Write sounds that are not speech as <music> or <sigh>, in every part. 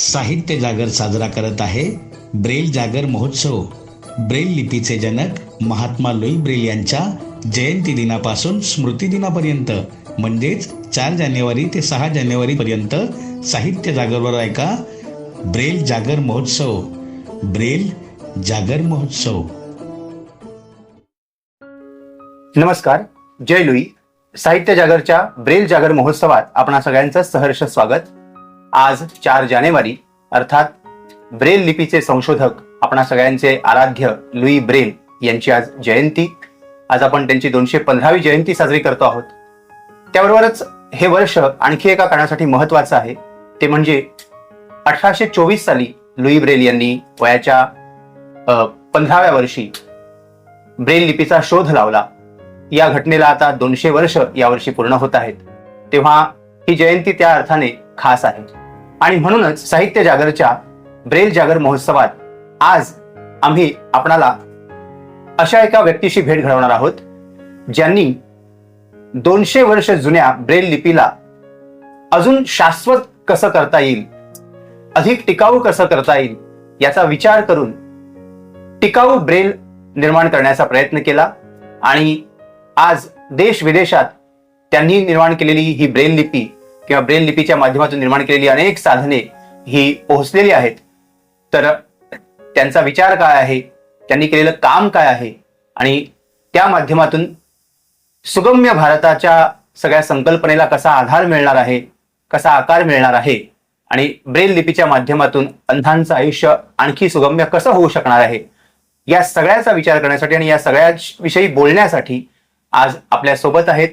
साहित्य जागर साजरा करत आहे ब्रेल जागर महोत्सव. ब्रेल लिपीचे जनक महात्मा लुई ब्रेल यांच्या जयंती दिनापासून स्मृती दिनापर्यंत म्हणजेच चार जानेवारी ते सहा जानेवारी पर्यंत साहित्य जागरवर ऐका ब्रेल जागर महोत्सव. ब्रेल जागर महोत्सव. नमस्कार जय लुई. साहित्य जागरच्या ब्रेल जागर महोत्सवात आपणा सगळ्यांचं सहर्ष स्वागत. आज चार जानेवारी अर्थात ब्रेल लिपीचे संशोधक आपणा सगळ्यांचे आराध्य लुई ब्रेल यांची आज जयंती. आज आपण त्यांची दोनशे पंधरावी जयंती साजरी करतो आहोत. त्याबरोबरच हे वर्ष आणखी एका कारणासाठी महत्वाचं आहे. ते म्हणजे अठराशे चोवीस साली लुई ब्रेल यांनी वयाच्या पंधराव्या वर्षी ब्रेल लिपीचा शोध लावला. या घटनेला आता दोनशे वर्ष यावर्षी पूर्ण होत आहेत. तेव्हा ही जयंती त्या अर्थाने खास आहे. आणि म्हणूनच साहित्य जागरच्या ब्रेल जागर महोत्सवात आज आम्ही आपणाला अशा एका व्यक्तीशी भेट घडवणार आहोत ज्यांनी दोनशे वर्ष जुन्या ब्रेल लिपीला अजून शाश्वत कसं करता येईल अधिक टिकाऊ कसं करता येईल याचा विचार करून टिकाऊ ब्रेल निर्माण करण्याचा प्रयत्न केला आणि आज देश विदेशात त्यांनी निर्माण केलेली ही ब्रेल लिपी किंवा ब्रेल लिपीच्या माध्यमातून निर्माण केलेली अनेक साधने ही पोहोचलेली आहेत. तर त्यांचा विचार काय आहे? त्यांनी केलेलं काम काय आहे? आणि त्या माध्यमातून सुगम्य भारताच्या सगळ्या संकल्पनेला कसा आधार मिळणार आहे? कसा आकार मिळणार आहे? आणि ब्रेल लिपीच्या माध्यमातून अंधांचं आयुष्य आणखी सुगम्य कसं होऊ शकणार आहे? या सगळ्याचा विचार करण्यासाठी आणि या सगळ्या विषयी बोलण्यासाठी आज आपल्यासोबत आहेत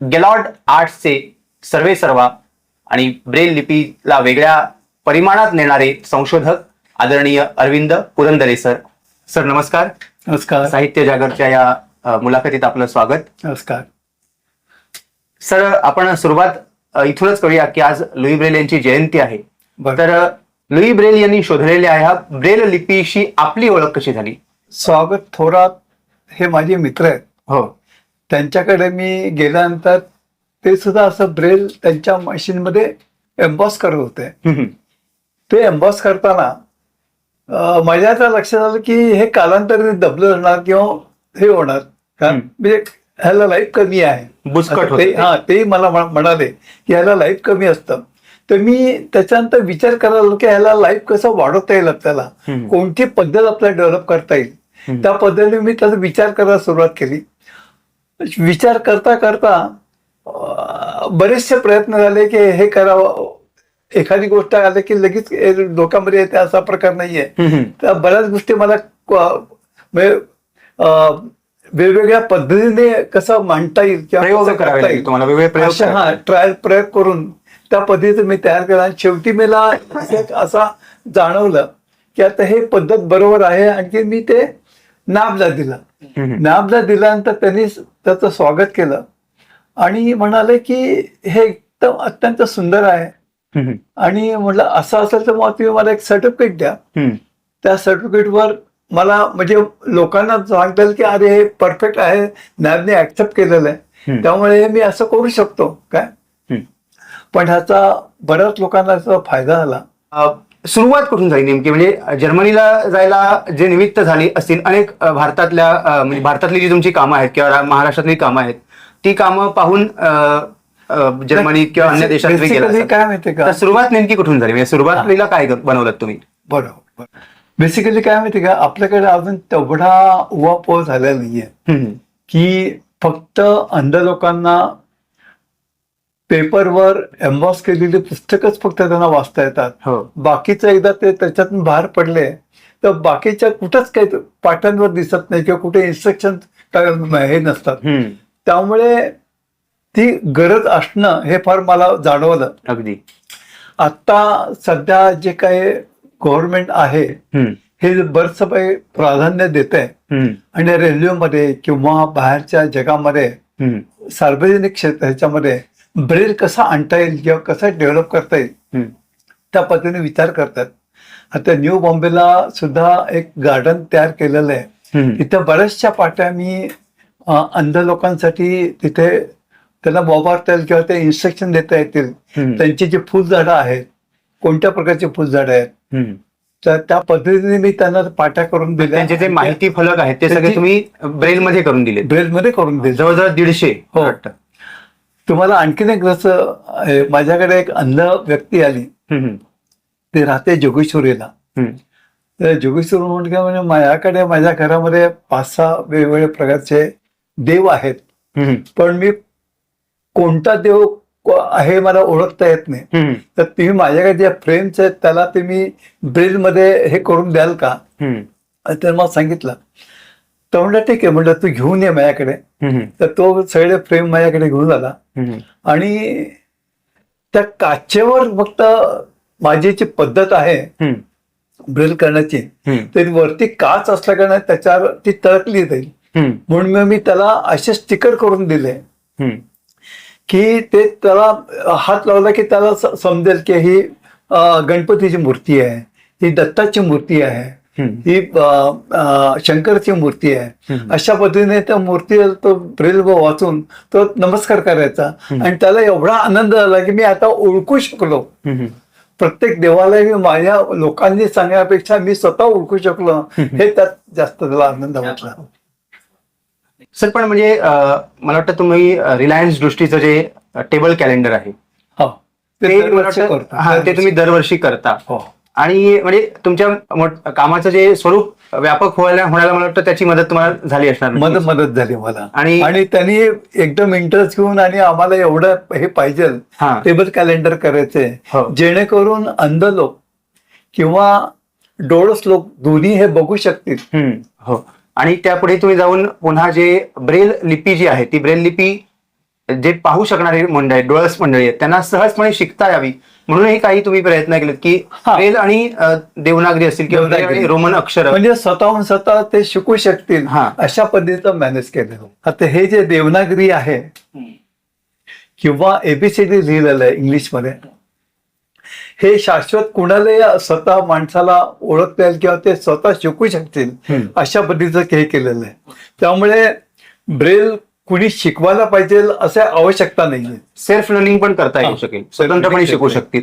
गेलॉर्ड आर्ट्सचे सर्वे सर्वा आणि ब्रेल लिपीला वेगळ्या परिमाणात नेणारे संशोधक आदरणीय अरविंद पुरंदरे सर. सर नमस्कार. नमस्कार. साहित्य जागरच्या या मुलाखतीत आपलं स्वागत. नमस्कार. सर आपण सुरुवात इथूनच करूया की आज लुई ब्रेल यांची जयंती आहे. तर लुई ब्रेल यांनी शोधलेल्या ह्या ब्रेल लिपीशी आपली ओळख कशी झाली? स्वागत थोरात हे माझे मित्र आहेत. हो. त्यांच्याकडे मी गेल्यानंतर ते सुद्धा असं ब्रेल त्यांच्या मशीनमध्ये एम्बॉस करत होते. ते एम्बॉस करताना माझ्या आता लक्षात आलं की हे कालांतराने दबलं जाणार किंवा हे होणार कारण. म्हणजे ह्याला लाईफ कमी आहे होतं ते. हा तेही मला म्हण- म्हणाले की ह्याला लाईफ कमी असतं तर मी त्याच्यानंतर विचार करायला की ह्याला लाईफ कसं वाढवता येईल आपल्याला. कोणती पद्धत आपल्याला डेव्हलप करता येईल. त्या पद्धतीने मी त्याचा विचार करायला सुरुवात केली विचार करता करता बरेचसे प्रयत्न झाले की हे करावं. एखादी गोष्ट आली की लगेच डोक्यामध्ये येते असा प्रकार नाहीये. त्या बऱ्याच गोष्टी मला म्हणजे, वेगवेगळ्या पद्धतीने कसं मांडता येईल किंवा हा. ट्रायल प्रयोग करून त्या पद्धतीने मी तयार केला. आणि शेवटी मला असा जाणवलं की आता हे पद्धत बरोबर आहे. आणखी मी ते नाबला दिला. नाबला दिल्यानंतर त्यांनी त्याचं स्वागत केलं. आणि म्हणाले की हे एकदम अत्यंत सुंदर आहे. आणि म्हटलं असं असेल तर मग तुम्ही मला एक सर्टिफिकेट द्या. त्या सर्टिफिकेटवर मला म्हणजे लोकांना सांगता येईल की अरे हे परफेक्ट आहे नॅबने ऍक्सेप्ट केलेलं आहे. त्यामुळे हे मी असं करू शकतो काय. पण ह्याचा बऱ्याच लोकांना याचा फायदा झाला सुरुवात कुठून झाली नेमकी म्हणजे जर्मनीला जायला जे निमित्त झाली असतील अनेक भारतातल्या म्हणजे भारतातली जी तुमची कामं आहेत किंवा महाराष्ट्रातली कामं आहेत ती कामं पाहून जर्मनी किंवा अन्य देशात. काय माहितीये का? सुरुवात नेमकी कुठून झाली? म्हणजे सुरुवातीला काय बनवलं तुम्ही? बरोबर. बेसिकली काय माहितीये का? आपल्याकडे अजून तेवढा उहापोह झालेला नाहीये. की फक्त अंध लोकांना पेपरवर एम्बॉस केलेली पुस्तकच फक्त त्यांना वाचता येतात. हो. बाकीचं एकदा ते त्याच्यातून बाहेर पडले तर बाकीच्या कुठंच काही पाठांवर दिसत नाही किंवा कुठे इन्स्ट्रक्शन हे नसतात. त्यामुळे ती गरज असणं हे फार मला जाणवलं अगदी आता सध्या जे काही गव्हर्नमेंट आहे. हे बरंचसं काही प्राधान्य देत आहे. आणि रेल्वेमध्ये किंवा बाहेरच्या जगामध्ये. सार्वजनिक क्षेत्र ह्याच्यामध्ये ब्रेल कसा आणता येईल किंवा कसा डेव्हलप करता येईल. त्या पद्धतीने विचार करतात आता न्यू बॉम्बेला सुद्धा एक गार्डन तयार केलेलं आहे. तिथे बऱ्याचशा पाट्या मी अंध लोकांसाठी तिथे त्यांना वापरता येईल किंवा ते इन्स्ट्रक्शन देता येतील. त्यांची जी फुलझाडं आहेत कोणत्या प्रकारचे फुलझाड आहेत. तर त्या पद्धतीने मी त्यांना पाठ्या करून दिल्या त्यांचे जे माहिती फलक आहेत ते सगळे तुम्ही ब्रेल मध्ये करून दिले मध्ये करून दिले जवळजवळ दीडशे हो. वाटतं. तुम्हाला आणखीन एक जसं माझ्याकडे एक अंध व्यक्ती आली. ते राहते जोगेश्वरीला. तर जोगेश्वर म्हणजे माझ्याकडे माझ्या घरामध्ये पाच सहा वेगवेगळ्या प्रकारचे देव आहेत. पण मी कोणता देव को- आहे मला ओळखता येत नाही. तर तुम्ही माझ्याकडे जे फ्रेम्स आहेत त्याला तुम्ही ब्रेल मध्ये हे करून द्याल का? तर मग सांगितलं. तर म्हणलं ठीक आहे. म्हणलं तू घेऊन ये माझ्याकडे. तर तो सगळे फ्रेम माझ्याकडे घेऊन आला. आणि त्या काचेवर फक्त माझी जी पद्धत आहे ब्रेल करण्याची तर वरती काच असल्या कारणाने त्याच्यावर ती तळकली जाईल. म्हणून मग मी त्याला असे स्टिकर करून दिले. की ते त्याला हात लावला की त्याला समजेल की ही गणपतीची मूर्ती आहे ही दत्ताची मूर्ती आहे. ही शंकरची मूर्ती आहे. अशा पद्धतीने त्या मूर्ती तो ब्रेल वाचून तो नमस्कार करायचा. आणि त्याला एवढा आनंद झाला की मी आता ओळखू शकलो. प्रत्येक देवाला मी माझ्या लोकांनी सांगण्यापेक्षा मी स्वतः ओळखू शकलो. हे त्यात जास्त त्याला आनंद वाटला. सर पण म्हणजे मला वाटतं तुम्ही रिलायन्स दृष्टीचं जे टेबल कॅलेंडर आहे हो. ते मला तुम्ही दरवर्षी करता. हो. आणि म्हणजे तुमच्या कामाचं जे स्वरूप व्यापक व्हायला होण्याला मला वाटतं त्याची मदत तुम्हाला झाली असणार. मदत. मदत झाली मला. आणि- आणि त्यांनी एकदम इंटरेस्ट घेऊन आणि आम्हाला एवढं हे पाहिजे. टेबल कॅलेंडर करायचे हो. जेणेकरून अंध लोक किंवा डोळस लोक दोन्ही हे बघू शकतील. हो. आणि त्यापुढे तुम्ही जाऊन पुन्हा जे ब्रेल लिपी जी आहे ती ब्रेल लिपी जे पाहू शकणारी मंडळी आहेत, डोळस मंडळी आहेत त्यांना सहजपणे शिकता यावी. म्हणूनही काही तुम्ही प्रयत्न केलेत की. ब्रेल आणि देवनागरी असतील किंवा रोमन अक्षर. म्हणजे स्वतःहून स्वतः ते शिकू शकतील हा. अशा पद्धतीचं मॅनेज केलेलं आता हे जे देवनागरी आहे किंवा एबीसीडी लिहिलेलं आहे इंग्लिशमध्ये हे शाश्वत कुणालाही स्वतः माणसाला ओळखता येईल किंवा ते स्वतः शिकू शकतील. अशा पद्धतीचं हे केलेलं आहे त्यामुळे ब्रेल कुणी शिकवायला पाहिजे असं आवश्यकता नाहीये सेल्फ लर्निंग पण करता येऊ. शकेल स्वतंत्रपणे शिकू. शकतील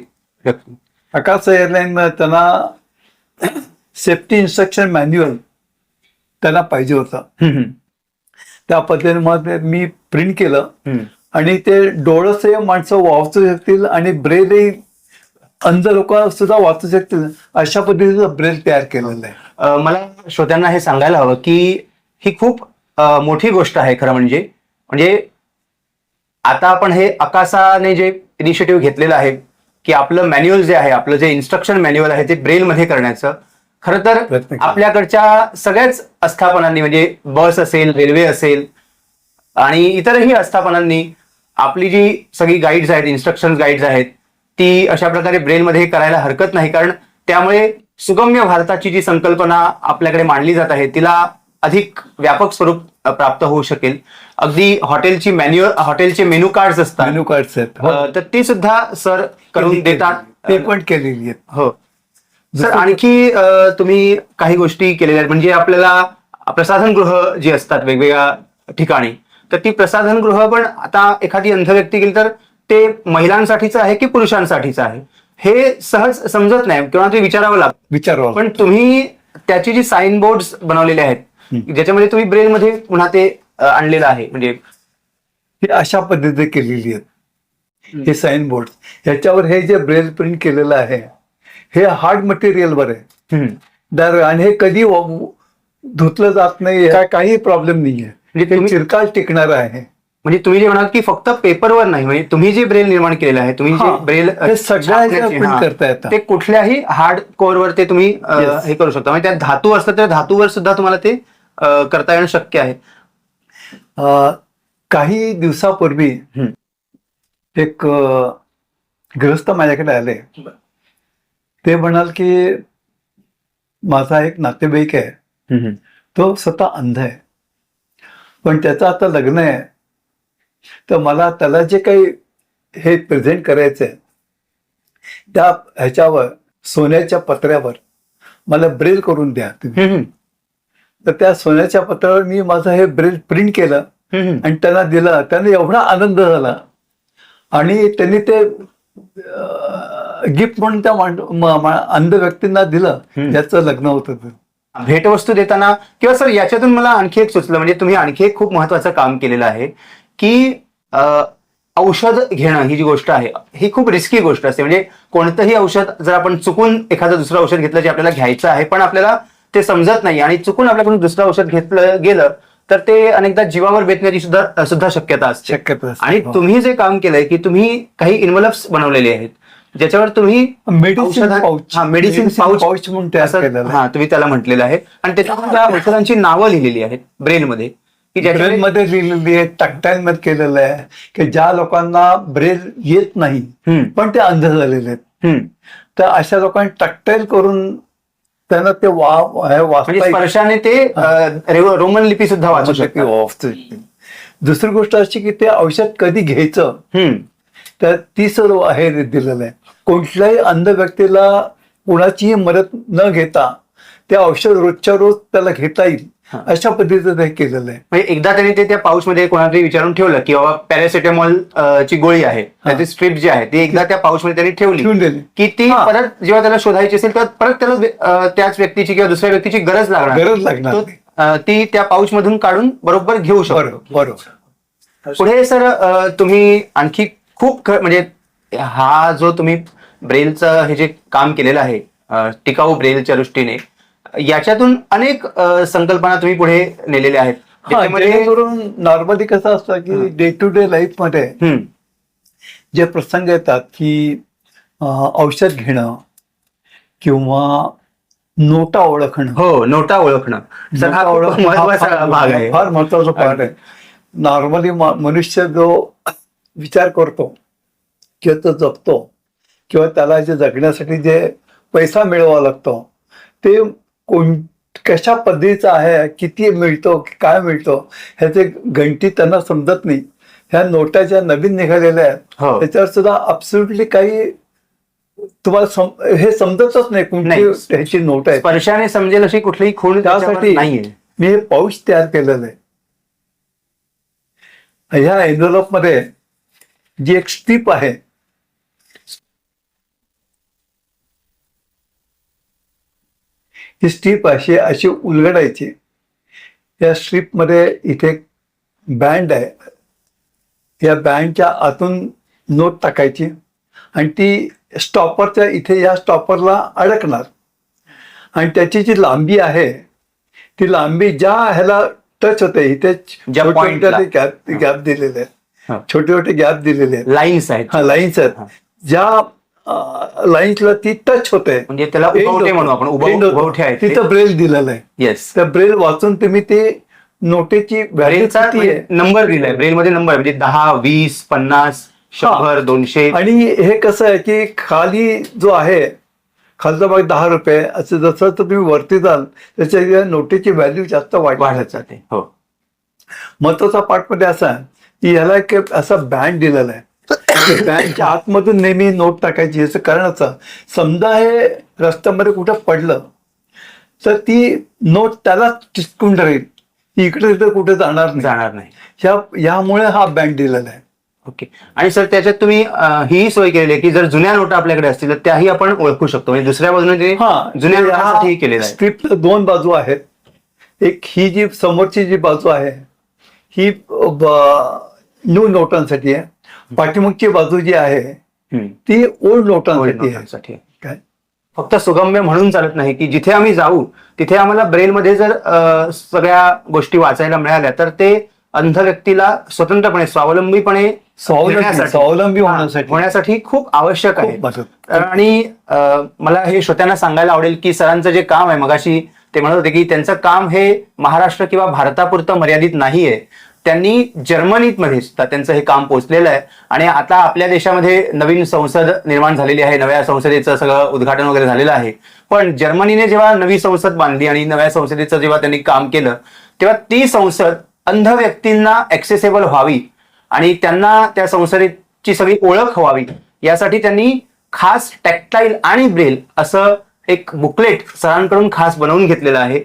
आकाश एअरलाईन त्यांना सेफ्टी इन्स्ट्रक्शन मॅन्युअल त्यांना पाहिजे होतं त्या पद्धतीने मग मी प्रिंट केलं. आणि ते डोळसे माणसं वाचू शकतील आणि ब्रेलही अंध लोक सुद्धा वाचू शकतील. अशा पद्धतीचं ब्रेल तयार केलेलं आहे. मला श्रोत्यांना हे सांगायला हवं की ही खूप मोठी गोष्ट आहे खरं म्हणजे. म्हणजे आता आपण हे अकासाने जे इनिशिएटिव्ह घेतलेलं आहे की आपलं मॅन्युअल जे आहे आपलं जे इन्स्ट्रक्शन मॅन्युअल आहे ते ब्रेल मध्ये करण्याचं खरं तर. आपल्याकडच्या सगळ्याच आस्थापनांनी म्हणजे बस असेल रेल्वे असेल आणि इतरही आस्थापनांनी आपली जी सगळी गाईड्स आहेत इन्स्ट्रक्शन गाईड्स आहेत ती अशा प्रकारे ब्रेलमध्ये करायला हरकत नाही कारण त्यामुळे सुगम्य भारताची जी संकल्पना आपल्याकडे मांडली जात आहे तिला अधिक व्यापक स्वरूप प्राप्त होऊ शकेल. अगदी हॉटेलची मॅन्युअल हॉटेलचे मेनू कार्ड असतात. मेनू कार्ड्स आहेत. तर ते सुद्धा सर करून देतात. ते पण केलेली आहेत. हो. सर आणखी तुम्ही काही गोष्टी केलेल्या आहेत. म्हणजे आपल्याला प्रसाधनगृह जी असतात वेगवेगळ्या ठिकाणी तर ती प्रसाधनगृह पण आता एखादी अंध व्यक्ती गेली तर ते महिलांसाठीचं आहे की पुरुषांसाठीचं आहे? हे सहज समजत नाही किंवा ते विचारावं लागतं. विचारावं पण तुम्ही त्याची जी साईन बोर्ड बनवलेले आहेत ज्याच्यामध्ये तुम्ही ब्रेल मध्ये पुन्हा ते आणलेलं आहे म्हणजे ही अशा पद्धतीने केलेली आहेत. हे साईन बोर्ड ह्याच्यावर हे जे ब्रेल प्रिंट केलेलं आहे हे हार्ड मटेरियलवर आहे. दर आणि हे कधी धुतलं जात नाही काही प्रॉब्लेम नाहीये. म्हणजे हे तुम्ही- चिरकाल टिकणार आहे. म्हणजे तुम्ही जे म्हणाल की फक्त पेपरवर नाही म्हणजे तुम्ही जे ब्रेल निर्माण केलेलं आहे तुम्ही जे. ब्रेल सगळ्या. ते कुठल्याही हार्ड कोअरवर ते तुम्ही. हे करू शकता म्हणजे त्यात धातू असलं तर धातूवर सुद्धा तुम्हाला ते करता येणं शक्य आहे काही दिवसापूर्वी. एक गृहस्थ माझ्याकडे आले ते म्हणाल की माझा एक नातेवाईक आहे तो स्वतः अंध आहे पण त्याचं आता लग्न आहे तर मला त्याला जे काही हे प्रेझेंट करायचं आहे त्या ह्याच्यावर सोन्याच्या पत्र्यावर मला ब्रेल करून द्या तुम्ही. तर त्या सोन्याच्या पत्रावर मी माझं हे ब्रेल प्रिंट केलं आणि त्यांना दिलं. त्यांना एवढा आनंद झाला. आणि त्यांनी ते गिफ्ट म्हणून त्या अंध व्यक्तींना दिलं. ज्याचं लग्न होतं. भेटवस्तू देताना किंवा सर याच्यातून मला आणखी एक सुचलं. म्हणजे तुम्ही आणखी एक खूप महत्वाचं काम केलेलं आहे. की औषध घेणं ही जी गोष्ट आहे ही खूप रिस्की गोष्ट असते म्हणजे कोणतंही औषध जर आपण चुकून एखादं दुसरं औषध घेतलं जे आपल्याला घ्यायचं आहे पण आपल्याला ते समजत नाही आणि चुकून आपल्याकडून दुसरं औषध घेतलं गेलं तर ते अनेकदा जीवावर बेतण्याची सुद्धा सुद्धा शक्यता असते शक्यता. आणि हो. तुम्ही जे काम केलंय की तुम्ही काही इन्व्हलप्स बनवलेले आहेत ज्याच्यावर तुम्ही मेडिसिन पाऊच हा म्हणून तयार असं-. हा तुम्ही त्याला म्हटलेलं आहे आणि त्याच्यावर त्या <laughs> औषधांची नावं लिहिलेली आहेत ब्रेल मध्ये की ब्रेल ज्याच्यामध्ये मध्ये लिहिलेली आहे टॅक्टाईल मध्ये केलेलं आहे की ज्या लोकांना ब्रेल येत नाही पण ते अंध झालेले आहेत. तर अशा लोकांनी टॅक्टाईल करून त्यांना ते वा हे म्हणजे. स्पर्शाने ते रोमन लिपी सुद्धा वाचू वाचता येईल. दुसरी गोष्ट अशी की ते औषध कधी घ्यायचं तर ती सर्व आहे दिलेलं आहे कुठल्याही अंध व्यक्तीला कुणाचीही मदत न घेता ते औषध रोजच्या रोज त्याला घेता येईल. अशा पद्धतीचं हे केलेलं आहे. म्हणजे एकदा त्यांनी ते त्या पाऊच मध्ये कोणातरी विचारून ठेवलं की बाबा पॅरासिटामॉल ची गोळी आहे त्याची स्ट्रीप जी आहे ती एकदा त्या पाऊच मध्ये त्यांनी ठेवली की ती. परत जेव्हा त्याला शोधायची असेल तर परत त्याला त्याच व्यक्तीची किंवा दुसऱ्या व्यक्तीची गरज लागणार गरज लागणार तो, त्या पाऊच मधून काढून बरोबर घेऊ शकतो. बरोबर पुढे सर तुम्ही आणखी खूप म्हणजे हा जो तुम्ही ब्रेलचं हे जे काम केलेलं आहे टिकाऊ ब्रेलच्या दृष्टीने याच्यातून अनेक संकल्पना तुम्ही पुढे नेलेल्या आहेत. नॉर्मली कसं असतं की डे टू डे लाईफमध्ये जे प्रसंग येतात की औषध घेणं किंवा नोटा ओळखणं. हो नोटा ओळखणं. महत्त्वाचा भाग आहे. फार महत्त्वाचा पार्ट आहे. नॉर्मली मनुष्य जो विचार करतो किंवा तो जगतो किंवा त्याला जे जगण्यासाठी जे पैसा मिळवावा लागतो ते कोण कशा पद्धतीचा आहे किती मिळतो काय मिळतो ह्याचे गणती त्यांना समजत नाही. ह्या नोटा ज्या नवीन निघालेल्या आहेत त्याच्यावर सुद्धा अब्सुटली काही तुम्हाला सम- हे समजतच नाही कोणती नाही. ह्याची नोट आहे. स्पर्शाने समजेल अशी कुठलीही खूण त्यासाठी नाहीये. मी हे पाऊच तयार केलेलं आहे. ह्या एन्व्हलपमध्ये जी एक स्ट्रीप आहे ही स्ट्रीप अशी अशी उलगडायची. या स्ट्रीपमध्ये इथे बँड आहे. या बँडच्या आतून नोट टाकायची आणि ती स्टॉपरच्या इथे या स्टॉपरला अडकणार. आणि त्याची जी लांबी आहे ती लांबी ज्या ह्याला टच होते इथे गॅप गॅप दिलेले. आहेत. छोटे छोटे गॅप दिलेले आहेत. लाईन्स आहेत. हा लाईन्स. आहेत. ज्या लाईन्सला ती टच होते. म्हणजे त्याला म्हणू आपण उभव- End होतं. उभवटे आहेत ते. तिथं ब्रेल दिलेलं आहे. येस त्या ब्रेल वाचून तुम्ही ते नोटेची व्हॅल्यू ब्रेलचा नंबर दिलाय. ब्रेल मध्ये नंबर म्हणजे दहा वीस पन्नास शंभर दोनशे. आणि हे कसं आहे की खाली जो आहे खालचा भाग दहा रुपये असं जसं तुम्ही वरती जाल त्याच्या नोटेची व्हॅल्यू जास्त वाढ वाढत जाते. हो. महत्त्वाचा पार्टमध्ये असा की याला एक असा बँड दिलेला आहे. आतमधून नेहमी नोट टाकायची. याचं कारण असं. समजा हे रस्त्यामध्ये कुठं पडलं तर ती नोट त्याला चिटकून राहील ती इकडे तिकडे कुठे जाणार नाही. जाणार नाही. ह्या यामुळे हा बँड दिलेला आहे. ओके. आणि सर त्याच्यात तुम्ही ही सोय केलेली आहे की जर जुन्या नोटा आपल्याकडे असतील तर त्याही आपण ओळखू शकतो. म्हणजे दुसऱ्या बाजूने ते हा जुन्या नोटांसाठी केलेलं आहे. स्क्रिप्ट दोन बाजू आहेत. एक ही जी समोरची जी बाजू आहे ही न्यू नोटांसाठी आहे. पाठीमागची बाजू जी आहे. ती ओल्ड नोटांसाठी आहे. काय? फक्त सुगम्य म्हणून चालत नाही की जिथे आम्ही जाऊ तिथे आम्हाला ब्रेलमध्ये जर सगळ्या गोष्टी वाचायला मिळाल्या तर ते अंध व्यक्तीला स्वतंत्रपणे स्वावलंबीपणे स्वावलंबी होण्यासाठी. होण्यासाठी खूप आवश्यक आहे. आणि मला हे श्रोत्यांना सांगायला आवडेल की सरांचं जे काम आहे मगाशी ते म्हणत होते की त्यांचं काम हे महाराष्ट्र किंवा भारतापुरतं मर्यादित नाहीये. त्यांनी जर्मनीत मध्येच त्यांचं हे काम पोहोचलेलं आहे. आणि आता आपल्या देशामध्ये नवीन संसद निर्माण झालेली आहे नव्या संसदेचं सगळं उद्घाटन वगैरे झालेलं आहे. पण जर्मनीने जेव्हा नवी संसद बांधली आणि नव्या संसदेचं जेव्हा त्यांनी काम केलं तेव्हा ती संसद अंध व्यक्तींना ऍक्सेसेबल व्हावी आणि त्यांना त्या संसदेची सगळी ओळख व्हावी यासाठी त्यांनी खास टॅक्टाईल आणि ब्रेल असं एक बुकलेट सरांकडून खास बनवून घेतलेलं आहे.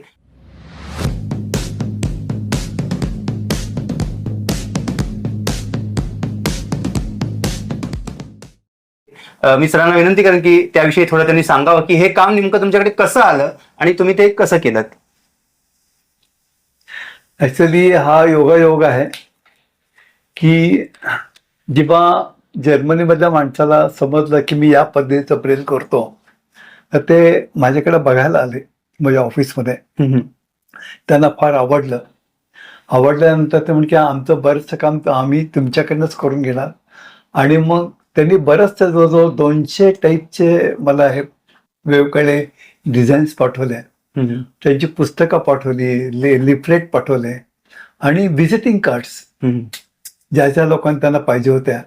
मी सरांना विनंती करेन की त्याविषयी थोडं त्यांनी सांगावं की हे काम नेमकं तुमच्याकडे कसं आलं आणि तुम्ही ते कसं केलं ऍक्च्युली हा योगायोग आहे की जेव्हा जर्मनीमधल्या माणसाला समजलं की मी या पद्धतीचं ब्रेल करतो तर ते माझ्याकडे बघायला आले माझ्या ऑफिसमध्ये. त्यांना फार आवडलं. आवडल्यानंतर ते म्हणजे आमचं बरंचसं काम आम्ही तुमच्याकडनंच करून घेणार. आणि मग त्यांनी बरंचसं जवळजवळ दोनशे टाईपचे मला हे वेगवेगळे डिझाईन्स पाठवले. त्यांची पुस्तकं पाठवली लिफलेट पाठवले आणि व्हिजिटिंग कार्ड्स ज्या ज्या लोकांना त्यांना पाहिजे होत्या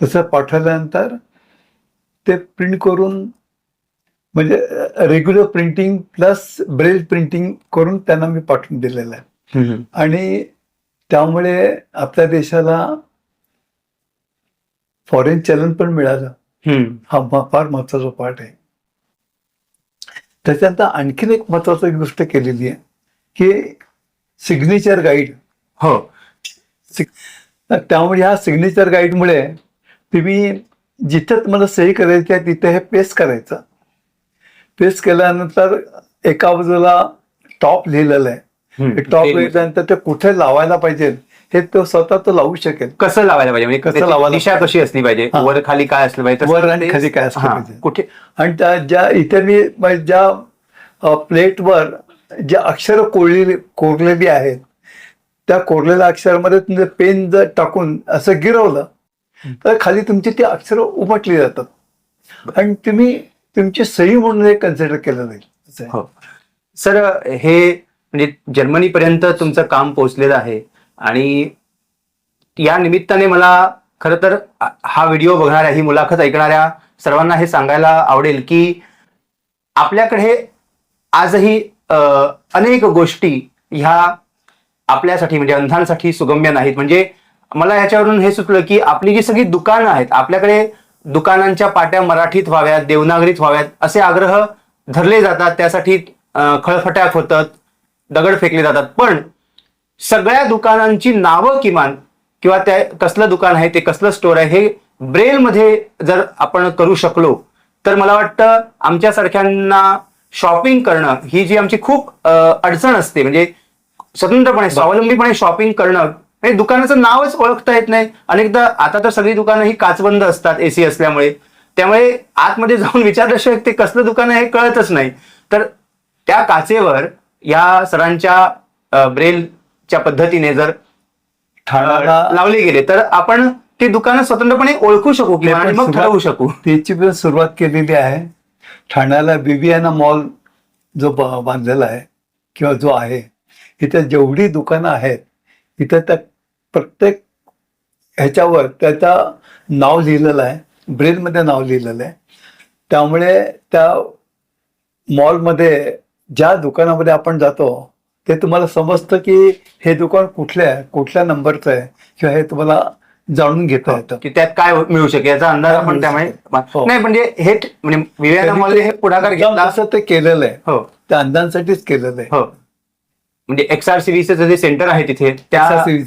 तसं पाठवल्यानंतर ते प्रिंट करून म्हणजे regular printing plus braille printing करून त्यांना मी पाठवून दिलेलं आहे. आणि त्यामुळे आपल्या देशाला फॉरेन चलन पण मिळालं. हा फार महत्त्वाचा पार्ट आहे. त्याच्यानंतर आणखीन एक महत्वाची गोष्ट केलेली आहे की सिग्नेचर गाईड हो. त्यामुळे ह्या सिग्नेचर गाईडमुळे तुम्ही जिथं तुम्हाला सही करायची आहे तिथे हे पेस्ट करायचं. पेस्ट केल्यानंतर एका बाजूला टॉप लिहिलेलं आहे. टॉप लिहिल्यानंतर ते कुठे लावायला पाहिजे? हे तो स्वतः तो लावू शकेल. कसं लावायला पाहिजे? म्हणजे कसं लावायला दिशा कशी असली पाहिजे? हा. वर खाली काय असलं पाहिजे? तसं वर आणि ते- खाली काय असलं हा, पाहिजे. कुठे? आणि त्या ज्या इथे मी म- ज्या अ, प्लेटवर ज्या अक्षर कोरलेली कोरलेली आहेत त्या कोरलेल्या अक्षरामध्ये तुम्ही पेन जर टाकून असं गिरवलं तर खाली तुमची ती अक्षरं उमटली जातात. आणि तुम्ही तुमची सही म्हणून हे कन्सिडर केलं जाईल. असं आहे. हो. सर हे म्हणजे जर्मनीपर्यंत तुमचं काम पोहोचलेलं आहे. आणि या निमित्ताने मला खरं तर हा व्हिडिओ बघणाऱ्या ही मुलाखत ऐकणाऱ्या सर्वांना हे सांगायला आवडेल की आपल्याकडे आजही अनेक गोष्टी ह्या आपल्यासाठी म्हणजे अंधांसाठी सुगम्य नाहीत. म्हणजे मला ह्याच्यावरून हे सुचलं की आपली जी सगळी दुकानं आहेत आपल्याकडे दुकानांच्या पाट्या मराठीत व्हाव्यात देवनागरीत व्हाव्यात असे आग्रह धरले जातात. त्यासाठी खळफट्याक खळफटाक होतात दगड फेकले जातात. पण सगळ्या दुकानांची नावं किमान किंवा त्या कसलं दुकान आहे ते कसलं स्टोर आहे हे ब्रेलमध्ये जर आपण करू शकलो तर मला वाटतं आमच्यासारख्यांना शॉपिंग करणं ही जी आमची खूप अडचण असते. म्हणजे स्वतंत्रपणे स्वावलंबीपणे शॉपिंग करणं म्हणजे दुकानाचं नावच ओळखता येत नाही. अनेकदा आता तर सगळी दुकानं ही काचबंद असतात एसी असल्यामुळे. त्यामुळे आतमध्ये जाऊन विचारल्याशिवाय ते कसलं दुकान आहे हे कळतच नाही. तर त्या काचेवर या सरांच्या अ, ब्रेलच्या पद्धतीने जर लावले गेले तर आपण ते दुकानं स्वतंत्रपणे ओळखू शकू किंवा मग ठरवू शकू. त्याची पण सुरुवात केलेली आहे. ठाण्याला बिबियाना मॉल जो बांधलेला आहे किंवा जो आहे इथे जेवढी दुकानं आहेत इथे त्या प्रत्येक ह्याच्यावर त्याचं नाव लिहिलेलं आहे ब्रेलमध्ये नाव लिहिलेलं आहे. त्यामुळे त्या मॉलमध्ये ज्या दुकानामध्ये आपण जातो ते तुम्हाला समजतं की हे दुकान कुठलं आहे कुठल्या नंबरचं आहे किंवा हे तुम्हाला जाणून घेता येतं. की त्यात काय मिळू शकेल याचा अंदाज आपण मिळू त्यामुळे हो. नाही म्हणजे हे म्हणजे विवेकानंद हे पुढाकार घेतला. तसं ते केलेलं आहे. हो. त्या अंधांसाठीच केलेलं आहे. हो. म्हणजे एक्सआर सिरीजचं जे सेंटर आहे तिथे त्या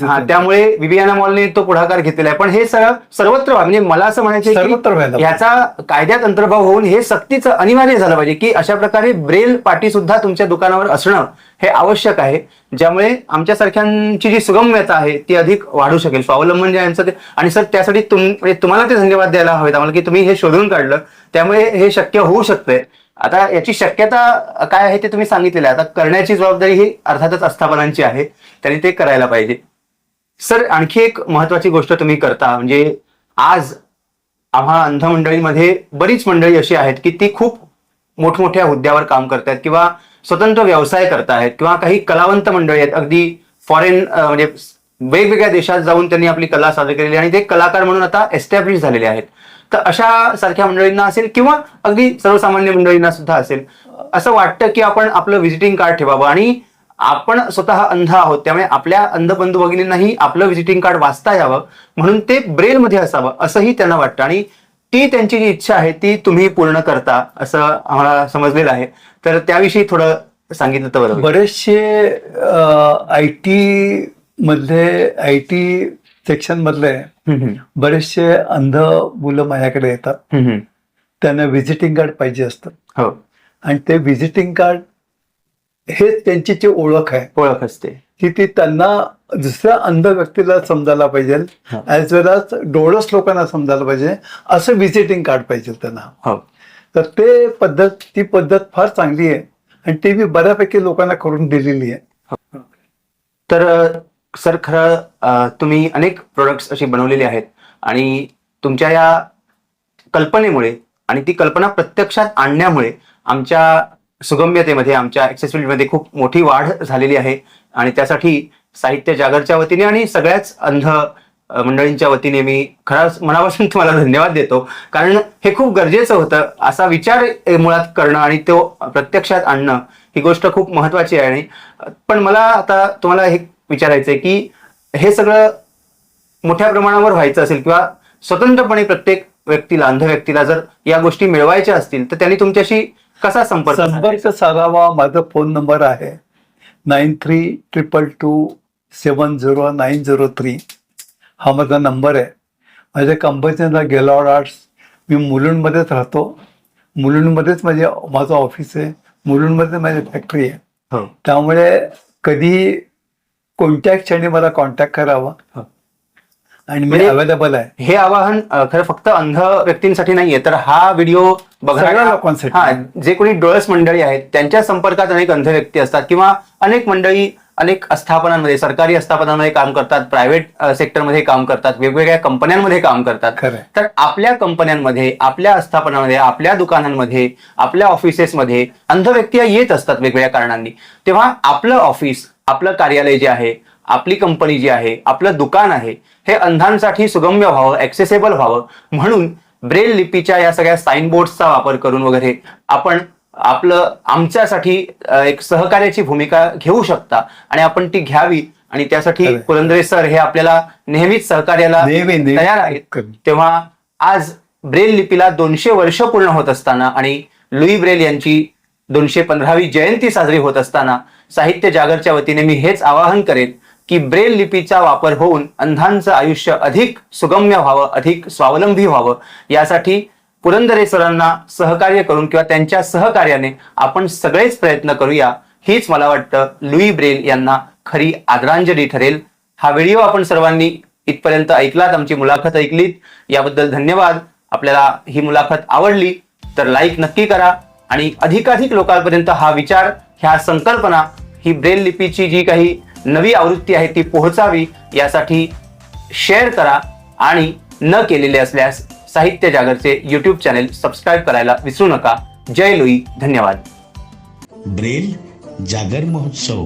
हा. त्यामुळे विवियाना मॉलने तो पुढाकार घेतलेला आहे पण हे सगळं सर्वत्र. म्हणजे मला असं म्हणायचं. याचा कायद्यात अंतर्भाव होऊन हे सक्तीचं अनिवार्य झालं पाहिजे की अशा प्रकारे ब्रेल पाटी सुद्धा तुमच्या दुकानावर असणं हे आवश्यक आहे ज्यामुळे आमच्यासारख्यांची जी सुगम्यता आहे ती अधिक वाढू शकेल स्वावलंबन जे यांचं ते आणि सर त्यासाठी तुम म्हणजे तुम्हाला ते धन्यवाद द्यायला हवेत आम्हाला की तुम्ही हे शोधून काढलं त्यामुळे हे शक्य होऊ शकतंय आता याची शक्यता काय आहे ते तुम्ही सांगितलेलं आहे. आता करण्याची जबाबदारी ही अर्थातच आस्थापनांची आहे. त्यांनी ते करायला पाहिजे. सर आणखी एक महत्वाची गोष्ट तुम्ही करता म्हणजे आज आम्हा अंध मंडळीमध्ये बरीच मंडळी अशी आहेत की ती खूप मोठमोठ्या हुद्द्यावर काम करतायत किंवा स्वतंत्र व्यवसाय करतायत किंवा काही कलावंत मंडळी आहेत. अगदी फॉरेन म्हणजे वेगवेगळ्या देशात जाऊन त्यांनी आपली कला सादर केलेली आणि ते कलाकार म्हणून आता एस्टॅब्लिश झालेले आहेत. तर अशा सारख्या मंडळींना असेल किंवा अगदी सर्वसामान्य मंडळींना सुद्धा असेल. असं वाटतं की आपण आपलं व्हिजिटिंग कार्ड ठेवावं आणि आपण स्वतः अंध आहोत. त्यामुळे आपल्या अंध बंधू भगिनींनाही आपलं व्हिजिटिंग कार्ड वाचता यावं. म्हणून ते ब्रेलमध्ये असावं असंही त्यांना वाटतं. आणि ती त्यांची जी इच्छा आहे ती तुम्ही पूर्ण करता असं आम्हाला समजलेलं आहे. तर त्याविषयी थोडं सांगितलं तर बरं बरेचसे आय टी मधले आय टी सेक्शन मधले. बरेचसे अंध मुलं माझ्याकडे येतात. त्यांना व्हिजिटिंग कार्ड पाहिजे असतं. हो. आणि ते व्हिजिटिंग कार्ड हेच त्यांची जी ओळख आहे. ओळख असते. की ती त्यांना दुसऱ्या अंध व्यक्तीला समजायला पाहिजे. ऍज वेल एज डोळस लोकांना समजायला पाहिजे असं व्हिजिटिंग कार्ड पाहिजे त्यांना. हो. तर ते पद्धत ती पद्धत फार चांगली आहे. आणि ती मी बऱ्यापैकी लोकांना करून दिलेली आहे. तर सर खरं तुम्ही अनेक प्रोडक्ट्स अशी बनवलेली आहेत आणि तुमच्या या कल्पनेमुळे आणि ती कल्पना प्रत्यक्षात आणण्यामुळे आमच्या सुगम्यतेमध्ये आमच्या ॲक्सेसिबिलिटीमध्ये खूप मोठी वाढ झालेली आहे आणि त्यासाठी साहित्य जागरच्या वतीने आणि सगळ्याच अंध मंडळींच्या वतीने मी खरंच मनापासून <laughs> तुम्हाला धन्यवाद देतो. कारण हे खूप गरजेचं होतं असा विचार मुळात करणं आणि तो प्रत्यक्षात आणणं ही गोष्ट खूप महत्वाची आहे. आणि पण मला आता तुम्हाला हे विचारायचं आहे की हे सगळं मोठ्या प्रमाणावर व्हायचं असेल किंवा स्वतंत्रपणे प्रत्येक व्यक्तीला अंध व्यक्तीला जर या गोष्टी मिळवायच्या असतील तर त्यांनी तुमच्याशी कसा संपर्क संपर्क साधावा. माझा फोन नंबर आहे nine three triple two seven zero nine zero three. हा माझा नंबर आहे. माझ्या कंपनीचा गेलॉड आर्ट्स. मी मुलुंडमध्येच राहतो. मुलुंडमध्येच माझे माझं ऑफिस आहे. मुलुंडमध्ये माझी फॅक्टरी आहे. हो. त्यामुळे कधी कोणत्या क्षणी मला कॉन्टॅक्ट करावा. आणि मी म्हणजे- अवेलेबल आहे हे आवाहन अ, खरं फक्त अंध व्यक्तींसाठी नाहीये तर हा व्हिडिओ सगळ्या बघणाऱ्या लोकांसाठी. हा जे कोणी डोळस मंडळी आहेत त्यांच्या संपर्कात अनेक अंध व्यक्ती असतात किंवा अनेक मंडळी अनेक आस्थापनांमध्ये सरकारी आस्थापनांमध्ये काम करतात प्रायव्हेट सेक्टरमध्ये काम करतात वेगवेगळ्या कंपन्यांमध्ये काम करतात खरंय. तर आपल्या कंपन्यांमध्ये आपल्या आस्थापनामध्ये आपल्या दुकानांमध्ये आपल्या ऑफिसेसमध्ये अंध व्यक्ती या येत असतात वेगवेगळ्या कारणांनी तेव्हा आपलं ऑफिस आपलं कार्यालय जे आहे आपली कंपनी जी आहे आपलं दुकान आहे हे अंधांसाठी सुगम्य व्हावं ऍक्सेसेबल व्हावं म्हणून ब्रेल लिपीच्या या सगळ्या साईन बोर्ड्सचा वापर करून वगैरे आपण आपलं आमच्यासाठी एक सहकार्याची भूमिका घेऊ शकता आणि आपण ती घ्यावी आणि त्यासाठी. पुरंदरे सर हे आपल्याला नेहमीच सहकार्याला तयार आहेत. तेव्हा आज ब्रेल लिपीला दोनशे वर्ष पूर्ण होत असताना आणि लुई ब्रेल यांची दोनशे पंधरावी जयंती साजरी होत असताना साहित्य जागरच्या वतीने मी हेच आवाहन करेन की ब्रेल लिपीचा वापर होऊन अंधांचं आयुष्य अधिक सुगम्य व्हावं अधिक स्वावलंबी व्हावं. यासाठी पुरंदरे सरांना सहकार्य करून किंवा त्यांच्या सहकार्याने आपण सगळेच प्रयत्न करूया. हीच मला वाटतं लुई ब्रेल यांना खरी आदरांजली ठरेल. हा व्हिडिओ आपण सर्वांनी इथपर्यंत ऐकलात आमची मुलाखत ऐकलीत. याबद्दल धन्यवाद. आपल्याला ही मुलाखत आवडली तर लाईक नक्की करा. आणि अधिकाधिक लोकांपर्यंत हा विचार ह्या संकल्पना ही ब्रेल लिपीची जी काही नवी आवृत्ती आहे ती पोहोचावी यासाठी शेअर करा आणि न केलेले असल्यास साहित्य जागरचे यूट्यूब चॅनेल सबस्क्राईब करायला विसरू नका. जय लोई. धन्यवाद. ब्रेल जागर महोत्सव.